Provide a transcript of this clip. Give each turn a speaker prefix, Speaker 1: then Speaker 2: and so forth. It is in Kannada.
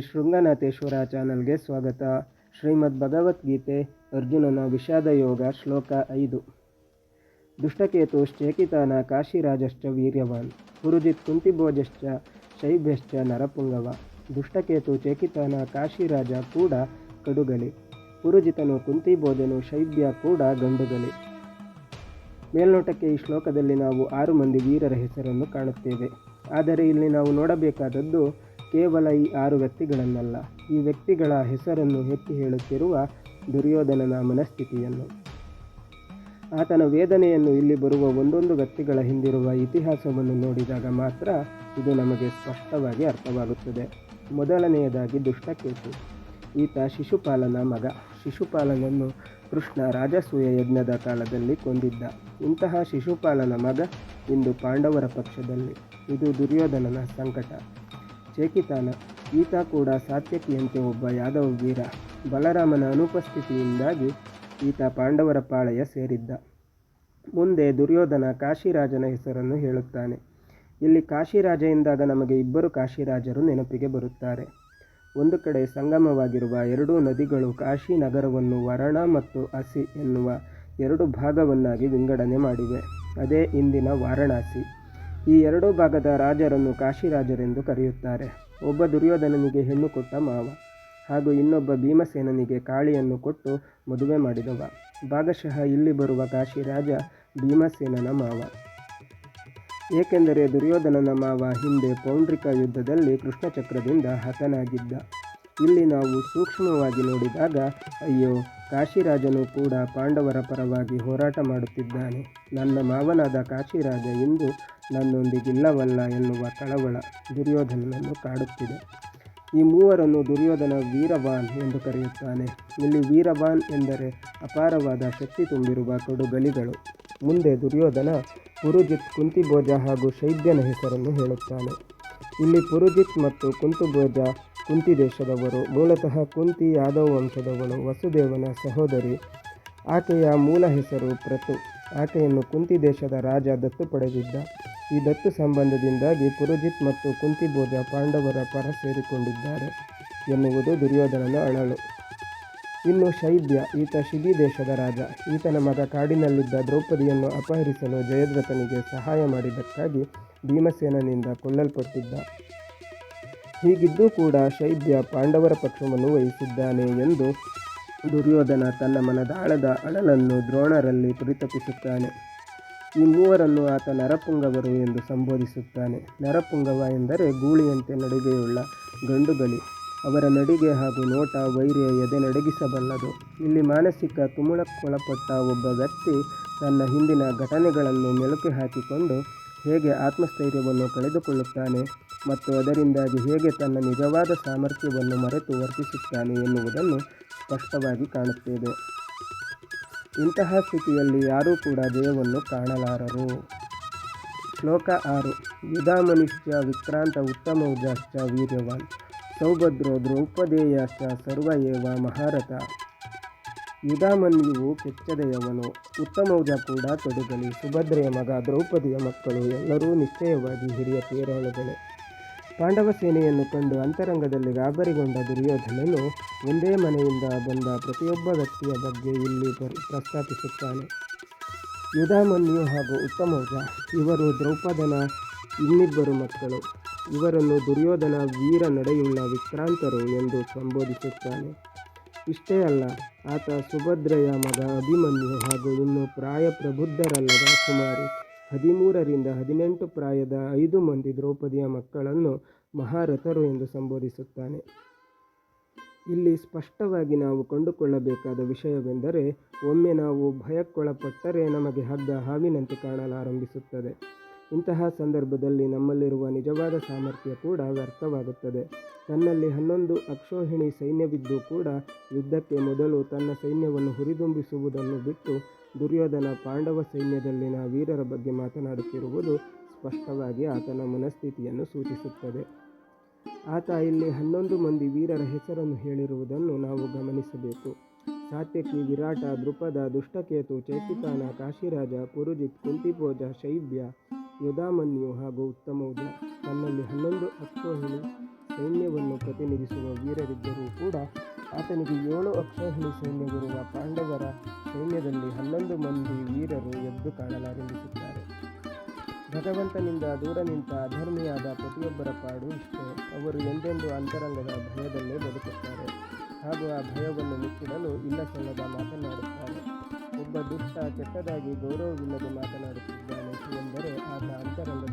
Speaker 1: ಶೃಂಗನಾಥೇಶ್ವರ ಚಾನಲ್ಗೆ ಸ್ವಾಗತ. ಶ್ರೀಮದ್ ಭಗವದ್ಗೀತೆ ಅರ್ಜುನನ ವಿಷಾದ ಯೋಗ ಶ್ಲೋಕ ಐದು. ದುಷ್ಟಕೇತುಶ್ಚೇಕಿತಾನ ಕಾಶಿರಾಜಶ್ಚ ವೀರ್ಯವಾನ್ ಪುರುಜಿತ್ ಕುಂತಿಭೋಜಶ್ಚ ಶೈಭ್ಯಶ್ಚ ನರಪುಂಗವ, ದುಷ್ಟಕೇತು ಚೇಕಿತಾನ ಕಾಶಿರಾಜ ಕೂಡ ಕಡುಗಲಿ ಪುರುಜಿತನು ಕುಂತಿಭೋಜನು ಶೈಭ್ಯ ಕೂಡ ಗಂಡುಗಲಿ. ಮೇಲ್ನೋಟಕ್ಕೆ ಈ ಶ್ಲೋಕದಲ್ಲಿ ನಾವು ಆರು ಮಂದಿ ವೀರರ ಹೆಸರನ್ನು ಕಾಣುತ್ತೇವೆ. ಆದರೆ ಇಲ್ಲಿ ನಾವು ನೋಡಬೇಕಾದದ್ದು ಕೇವಲ ಈ ಆರು ವ್ಯಕ್ತಿಗಳನ್ನಲ್ಲ, ಈ ವ್ಯಕ್ತಿಗಳ ಹೆಸರನ್ನು ಎತ್ತಿ ಹೇಳುತ್ತಿರುವ ದುರ್ಯೋಧನನ ಮನಸ್ಥಿತಿಯನ್ನು. ಆತನ ವೇದನೆಯನ್ನು ಇಲ್ಲಿ ಬರುವ ಒಂದೊಂದು ವ್ಯಕ್ತಿಗಳ ಹಿಂದಿರುವ ಇತಿಹಾಸವನ್ನು ನೋಡಿದಾಗ ಮಾತ್ರ ಇದು ನಮಗೆ ಸ್ಪಷ್ಟವಾಗಿ ಅರ್ಥವಾಗುತ್ತದೆ. ಮೊದಲನೆಯದಾಗಿ ದುಷ್ಟಕೇತು. ಈತ ಶಿಶುಪಾಲನ ಮಗ. ಶಿಶುಪಾಲನನ್ನು ಕೃಷ್ಣ ರಾಜಸೂಯ ಯಜ್ಞದ ಕಾಲದಲ್ಲಿ ಕೊಂದಿದ್ದ. ಇಂತಹ ಶಿಶುಪಾಲನ ಮಗ ಇಂದು ಪಾಂಡವರ ಪಕ್ಷದಲ್ಲಿ. ಇದು ದುರ್ಯೋಧನನ ಸಂಕಟ. ಚೇಕಿತಾನ ಈತ ಕೂಡ ಸಾತ್ಯಕಿಯಂತೆ ಒಬ್ಬ ಯಾದವ ವೀರ ಬಲರಾಮನ ಅನುಪಸ್ಥಿತಿಯಿಂದಾಗಿ ಈತ ಪಾಂಡವರ ಪಾಳಯ ಸೇರಿದ್ದ. ಮುಂದೆ ದುರ್ಯೋಧನ ಕಾಶಿರಾಜನ ಹೆಸರನ್ನು ಹೇಳುತ್ತಾನೆ. ಇಲ್ಲಿ ಕಾಶಿರಾಜ ಎಂದಾಗ ನಮಗೆ ಇಬ್ಬರು ಕಾಶಿರಾಜರು ನೆನಪಿಗೆ ಬರುತ್ತಾರೆ. ಒಂದು ಕಡೆ ಸಂಗಮವಾಗಿರುವ ಎರಡೂ ನದಿಗಳು ಕಾಶಿ ನಗರವನ್ನು ವರಣ ಮತ್ತು ಅಸಿ ಎನ್ನುವ ಎರಡು ಭಾಗವನ್ನಾಗಿ ವಿಂಗಡಣೆ ಮಾಡಿವೆ. ಅದೇ ಇಂದಿನ ವಾರಣಾಸಿ. ಈ ಎರಡೂ ಭಾಗದ ರಾಜರನ್ನು ಕಾಶಿರಾಜರೆಂದು ಕರೆಯುತ್ತಾರೆ. ಒಬ್ಬ ದುರ್ಯೋಧನನಿಗೆ ಹೆಣ್ಣು ಕೊಟ್ಟ ಮಾವ ಹಾಗೂ ಇನ್ನೊಬ್ಬ ಭೀಮಸೇನನಿಗೆ ಕಾಳಿಯನ್ನು ಕೊಟ್ಟು ಮದುವೆ ಮಾಡಿದವ. ಭಾಗಶಃ ಇಲ್ಲಿ ಬರುವ ಕಾಶಿರಾಜ ಭೀಮಸೇನನ ಮಾವ. ಏಕೆಂದರೆ ದುರ್ಯೋಧನನ ಮಾವ ಹಿಂದೆ ಪೌಂಡ್ರಿಕ ಯುದ್ಧದಲ್ಲಿ ಕೃಷ್ಣಚಕ್ರದಿಂದ ಹತನಾಗಿದ್ದ. ಇಲ್ಲಿ ನಾವು ಸೂಕ್ಷ್ಮವಾಗಿ ನೋಡಿದಾಗ, ಅಯ್ಯೋ, ಕಾಶಿರಾಜನು ಕೂಡ ಪಾಂಡವರ ಪರವಾಗಿ ಹೋರಾಟ ಮಾಡುತ್ತಿದ್ದಾನೆ. ನನ್ನ ಮಾವನಾದ ಕಾಶಿರಾಜ ಇಂದು ನನ್ನೊಂದಿಗಿಲ್ಲವಲ್ಲ ಎನ್ನುವ ಕಳವಳ ದುರ್ಯೋಧನನನ್ನು ಕಾಡುತ್ತಿದೆ. ಈ ಮೂವರನ್ನು ದುರ್ಯೋಧನ ವೀರವಾನ್ ಎಂದು ಕರೆಯುತ್ತಾನೆ. ಇಲ್ಲಿ ವೀರವಾನ್ ಎಂದರೆ ಅಪಾರವಾದ ಶಕ್ತಿ ತುಂಬಿರುವ ಕಡುಗಲಿಗಳು. ಮುಂದೆ ದುರ್ಯೋಧನ ಪುರುಜಿತ್ ಕುಂತಿಭೋಜ ಹಾಗೂ ಶೈದ್ಯನ ಹೆಸರನ್ನು ಹೇಳುತ್ತಾನೆ. ಇಲ್ಲಿ ಪುರುಜಿತ್ ಮತ್ತು ಕುಂತುಭೋಜ ಕುಂತಿ ದೇಶದವರು, ಮೂಲತಃ ಕುಂತಿ ಯಾದವ್ ವಂಶದವಳು, ವಸುದೇವನ ಸಹೋದರಿ. ಆಕೆಯ ಮೂಲ ಹೆಸರು ಪ್ರತು. ಆಕೆಯನ್ನು ಕುಂತಿ ದೇಶದ ರಾಜ ದತ್ತು ಪಡೆದಿದ್ದ. ಈ ದತ್ತು ಸಂಬಂಧದಿಂದಾಗಿ ಪುರುಜಿತ್ ಮತ್ತು ಕುಂತಿಭೋಜ ಪಾಂಡವರ ಪರ ಸೇರಿಕೊಂಡಿದ್ದಾರೆ ಎನ್ನುವುದು ದುರ್ಯೋಧನನ ಅಳಲು. ಇನ್ನು ಶೈದ್ಯ ಈತ ಶಿಬಿ ದೇಶದ ರಾಜ. ಈತನ ಮಗ ಕಾಡಿನಲ್ಲಿದ್ದ ದ್ರೌಪದಿಯನ್ನು ಅಪಹರಿಸಲು ಜಯದ್ರಥನಿಗೆ ಸಹಾಯ ಮಾಡಿದ್ದಕ್ಕಾಗಿ ಭೀಮಸೇನನಿಂದ ಕೊಲ್ಲಲ್ಪಟ್ಟಿದ್ದ. ಹೀಗಿದ್ದೂ ಕೂಡ ಶೈಬ್ಯ ಪಾಂಡವರ ಪಕ್ಷವನ್ನು ವಹಿಸಿದ್ದಾನೆ ಎಂದು ದುರ್ಯೋಧನ ತನ್ನ ಮನದಾಳದ ಅಳಲನ್ನು ದ್ರೋಣರಲ್ಲಿ ಪರಿತಪಿಸುತ್ತಾನೆ. ಈ ಮೂವರನ್ನು ಆತ ನರಪುಂಗವರು ಎಂದು ಸಂಬೋಧಿಸುತ್ತಾನೆ. ನರಪುಂಗವ ಎಂದರೆ ಗೂಳಿಯಂತೆ ನಡಿಗೆಯುಳ್ಳ ಗಂಡುಗಲಿ. ಅವರ ನಡಿಗೆ ಹಾಗೂ ನೋಟ ವೈರ್ಯ ಎದೆ ನಡಗಿಸಬಲ್ಲದು. ಇಲ್ಲಿ ಮಾನಸಿಕ ತುಮುಳಕ್ಕೊಳಪಟ್ಟ ಒಬ್ಬ ವ್ಯಕ್ತಿ ತನ್ನ ಹಿಂದಿನ ಘಟನೆಗಳನ್ನು ಮೆಲುಕೆ ಹಾಕಿಕೊಂಡು ಹೇಗೆ ಆತ್ಮಸ್ಥೈರ್ಯವನ್ನು ಕಳೆದುಕೊಳ್ಳುತ್ತಾನೆ? ಮತ್ತು ಅದರಿಂದಾಗಿ ಹೇಗೆ ತನ್ನ ನಿಜವಾದ ಸಾಮರ್ಥ್ಯವನ್ನು ಮರೆತು ವರ್ತಿಸುತ್ತಾನೆ ಎನ್ನುವುದನ್ನು ಸ್ಪಷ್ಟವಾಗಿ ಕಾಣುತ್ತೇವೆ. ಇಂತಹ ಸ್ಥಿತಿಯಲ್ಲಿ ಯಾರೂ ಕೂಡ ಜಯವನ್ನು ಕಾಣಲಾರರು. ಶ್ಲೋಕ ಆರು. ಯುಧಾಮನಿಶ್ಚ ವಿಕ್ರಾಂತ ಉತ್ತಮ ಉದಾಶ್ಚ ವೀರ್ಯವಾನ್. ಸೌಭದ್ರೋ ದ್ರೌಪದೇಯಾಶ್ಚ ಸರ್ವ ಏವ ಮಹಾರಥ. ಯುಧಾಮನ್ಯುವು ಕೆಚ್ಚದೆಯವನು. ಉತ್ತಮೌಜ ಕೂಡ ತೊಡಗಲಿ. ಸುಭದ್ರೆಯ ಮಗ ದ್ರೌಪದಿಯ ಮಕ್ಕಳು ಎಲ್ಲರೂ ನಿಶ್ಚಯವಾಗಿ ಹಿರಿಯ ತೇರಾಳುಗಳೇ. ಪಾಂಡವ ಸೇನೆಯನ್ನು ಕಂಡು ಅಂತರಂಗದಲ್ಲಿ ಗಾಬರಿಗೊಂಡ ದುರ್ಯೋಧನನು ಒಂದೇ ಮನೆಯಿಂದ ಬಂದ ಪ್ರತಿಯೊಬ್ಬ ವ್ಯಕ್ತಿಯ ಬಗ್ಗೆ ಇಲ್ಲಿ ಪ್ರಸ್ತಾಪಿಸುತ್ತಾನೆ. ಯುಧಾಮನ್ಯು ಹಾಗೂ ಉತ್ತಮೌಜ, ಇವರು ದ್ರೌಪದನ ಇನ್ನಿಬ್ಬರು ಮಕ್ಕಳು. ಇವರನ್ನು ದುರ್ಯೋಧನ ವೀರ ನಡೆಯುಳ್ಳ ವಿಕ್ರಾಂತರು ಎಂದು ಸಂಬೋಧಿಸುತ್ತಾನೆ. ಇಷ್ಟೇ ಅಲ್ಲ, ಆತ ಸುಭದ್ರೆಯ ಮಗ ಅಭಿಮನ್ಯು ಹಾಗೂ ಇನ್ನು ಪ್ರಾಯ ಪ್ರಬುದ್ಧರಲ್ಲದ ಸುಮಾರು ಹದಿಮೂರರಿಂದ ಹದಿನೆಂಟು ಪ್ರಾಯದ ಐದು ಮಂದಿ ದ್ರೌಪದಿಯ ಮಕ್ಕಳನ್ನು ಮಹಾರಥರು ಎಂದು ಸಂಬೋಧಿಸುತ್ತಾನೆ. ಇಲ್ಲಿ ಸ್ಪಷ್ಟವಾಗಿ ನಾವು ಕಂಡುಕೊಳ್ಳಬೇಕಾದ ವಿಷಯವೆಂದರೆ, ಒಮ್ಮೆ ನಾವು ಭಯಕ್ಕೊಳಪಟ್ಟರೆ ನಮಗೆ ಹಗ್ಗ ಹಾವಿನಂತೆ ಕಾಣಲಾರಂಭಿಸುತ್ತದೆ. ಇಂತಹ ಸಂದರ್ಭದಲ್ಲಿ ನಮ್ಮಲ್ಲಿರುವ ನಿಜವಾದ ಸಾಮರ್ಥ್ಯ ಕೂಡ ವ್ಯರ್ಥವಾಗುತ್ತದೆ. ತನ್ನಲ್ಲಿ ಹನ್ನೊಂದು ಅಕ್ಷೋಹಿಣಿ ಸೈನ್ಯವಿದ್ದು ಕೂಡ ಯುದ್ಧಕ್ಕೆ ಮೊದಲು ತನ್ನ ಸೈನ್ಯವನ್ನು ಹುರಿದುಂಬಿಸುವುದನ್ನು ಬಿಟ್ಟು ದುರ್ಯೋಧನ ಪಾಂಡವ ಸೈನ್ಯದಲ್ಲಿನ ವೀರರ ಬಗ್ಗೆ ಮಾತನಾಡುತ್ತಿರುವುದು ಸ್ಪಷ್ಟವಾಗಿ ಆತನ ಮನಸ್ಥಿತಿಯನ್ನು ಸೂಚಿಸುತ್ತದೆ. ಆತ ಇಲ್ಲಿ ಹನ್ನೊಂದು ಮಂದಿ ವೀರರ ಹೆಸರನ್ನು ಹೇಳಿರುವುದನ್ನು ನಾವು ಗಮನಿಸಬೇಕು. ಸಾತ್ಯಕಿ ವಿರಾಟ ದೃಪದ ದುಷ್ಟಕೇತು, ಚೈತಿಕಾನ, ಕಾಶಿರಾಜ, ಪುರುಜಿತ್ ಕುಂತಿಭೋಜ ಶೈಬ್ಯ ಯುಧಾಮನ್ಯು ಹಾಗೂ ಉತ್ತಮೌಜ ತನ್ನಲ್ಲಿ ಹನ್ನೊಂದು ಅಕ್ಷೋಹಿಣಿ ಸೈನ್ಯವನ್ನು ಪ್ರತಿನಿಧಿಸುವ ವೀರರಿದ್ದರೂ ಕೂಡ ಆತನಿಗೆ ಏಳು ಅಕ್ಷೋಹಿಣಿ ಸೈನ್ಯವಿರುವ ಪಾಂಡವರ ಸೈನ್ಯದಲ್ಲಿ ಹನ್ನೊಂದು ಮಂದಿ ವೀರರು ಎದ್ದು ಕಾಣಲಾರಂಭಿಸುತ್ತಾರೆ. ಭಗವಂತನಿಂದ ದೂರ ನಿಂತ ಅಧರ್ಮಿಯಾದ ಪ್ರತಿಯೊಬ್ಬರ ಪಾಡು ಇಷ್ಟೇ. ಅವರು ಎಂದೆಂದೂ ಅಂತರಂಗದ ಭಯದಲ್ಲೇ ಬದುಕುತ್ತಾರೆ. ಹಾಗೂ ಆ ಭಯವನ್ನು ಮುಚ್ಚಿಡಲು ಇಲ್ಲ ಮಾತನಾಡುತ್ತಾರೆ. ಒಬ್ಬ ದುಷ್ಟ ಕೆಟ್ಟದಾಗಿ ಗೌರವವಿಲ್ಲದೆ ಮಾತನಾಡುತ್ತಿದ್ದಾನೆ ಎಂದರೆ ಆತ ಅಂತರಂಗದಲ್ಲಿ